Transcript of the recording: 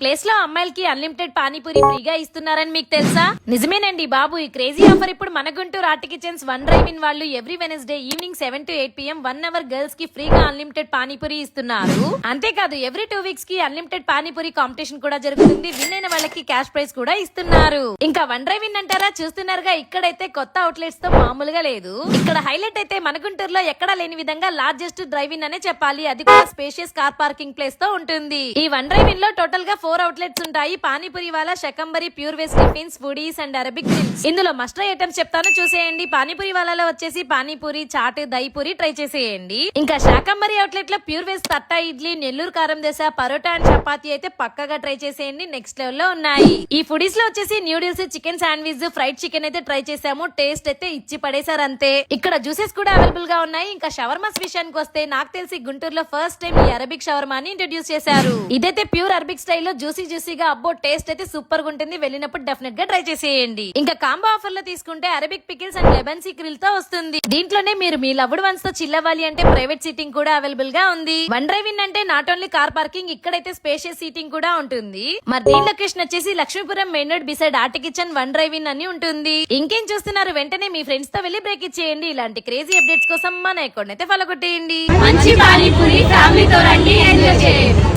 ప్లేస్లో అమ్మాయిలకి అన్లిమిటెడ్ పానీపూరి ఫ్రీగా ఇస్తున్నారని మీకు తెలుసా? నిజమేనండి బాబు ఈ క్రేజీ ఆఫర్ ఇప్పుడు మన Guntur art kitchens one drive in వాళ్ళు every Wednesday evening seven to eight PM one hour గర్ల్స్కి ఫ్రీగా అన్లిమిటెడ్ పానీపూరి ఇస్తున్నారు. అంతేకాదు ఎవ్రీ టూ వీక్స్కి అన్లిమిటెడ్ పానీపూరి కాంపిటీషన్ కూడా జరుగుతుంది. విన్ అయిన వాళ్ళకి క్యాష్ ప్రైజ్ కూడా ఇస్తున్నారు. ఇంకా వన్ డ్రైవ్ ఇన్ అంటారా? చూస్తున్నారుగా ఇక్కడైతే కొత్త అవుట్లెట్స్తో మామూలుగా లేదు. ఇక్కడ హైలైట్ అయితే మన గుంటూరులో ఎక్కడా లేని విధంగా లార్జెస్ట్ డ్రైవ్ ఇన్ అనే చెప్పాలి. అది కూడా స్పేషియస్ కార్ పార్కింగ్ ప్లేస్తో ఉంటుంది. ఈ వన్ డ్రైవ్ ఇన్లో టోటల్గా ఫోర్ అవుట్లెట్స్ ఉంటాయి. పానీపూరి వాళ్ళ Shakambari pure veg tiffins foodies and Arabic drinks ఇందులో మస్టర్ ఐటమ్స్ చెప్తాను. చూసేయండి. పానీపూరి వాళ్ళలో వచ్చేసి పానీపూరి చాట్ దహిపూరి ట్రై చేసేయండి. ఇంకా శాకంబరి అవుట్లెట్లో ప్యూర్ వెజ్ తట్టా ఇడ్లీ నెల్లూరు కారం దశ పరోటా అండ్ చపాతీ అయితే పక్కగా ట్రై చేసేయండి. నెక్స్ట్ లెవెల్లో ఉన్నాయి. ఈ ఫుడీస్లో వచ్చేసి noodles chicken sandwich fried chicken అయితే ట్రై చేసాము. టేస్ట్ అయితే ఇచ్చి పడేశారు అంతే. ఇక్కడ జ్యూసెస్ కూడా అవైలబుల్గా ఉన్నాయి. ఇంకా షవర్మాస్ విషయానికి వస్తే నాకు తెలిసి గుంటూరులో ఫస్ట్ టైం ఈ అరబిక్ షవర్మాని ఇంట్రడ్యూస్ చేశారు. ఇదైతే ప్యూర్ అరబిక్ స్టైల్లో జ్యూసీ జ్యూసీగా అబ్బో టేస్ట్ అయితే సూపర్గా ఉంటుంది. వెళ్ళినప్పుడు డెఫినెట్గా ట్రై చేసేయండి. ఇంకా కాంబో ఆఫర్లో తీసుకుంటే అరబిక్ పికిల్స్ అండ్ లెబన్ సీక్రిల్తో వస్తుంది. దీంట్లోనే మీరు మీ లవ్డ్ వన్స్తో చిల్ అవ్వాలి అంటే ప్రైవేట్ సీటింగ్ కూడా అవైలబుల్గా ఉంది. వన్ డ్రైవ్ ఇన్ అంటే నాట్ ఓన్లీ కార్ పార్కింగ్ ఇక్కడైతే స్పేషియస్ సీటింగ్ కూడా ఉంటుంది. మరి దీని లొకేషన్ వచ్చేసి Lakshmipuram main road beside art kitchen one drive in అని ఉంటుంది. ఇంకేం చూస్తున్నారు వెంటనే మీ ఫ్రెండ్స్తో వెళ్ళి బ్రేక్ ఇచ్చేయండి. ఇలాంటి క్రేజీ అప్డేట్స్ కోసం మన అకౌంట్ అయితే ఫాలో కొట్టేయండి. మంచి పానీపూరి ఫ్యామిలీతో రండి. ఎంజాయ్ చేయండి.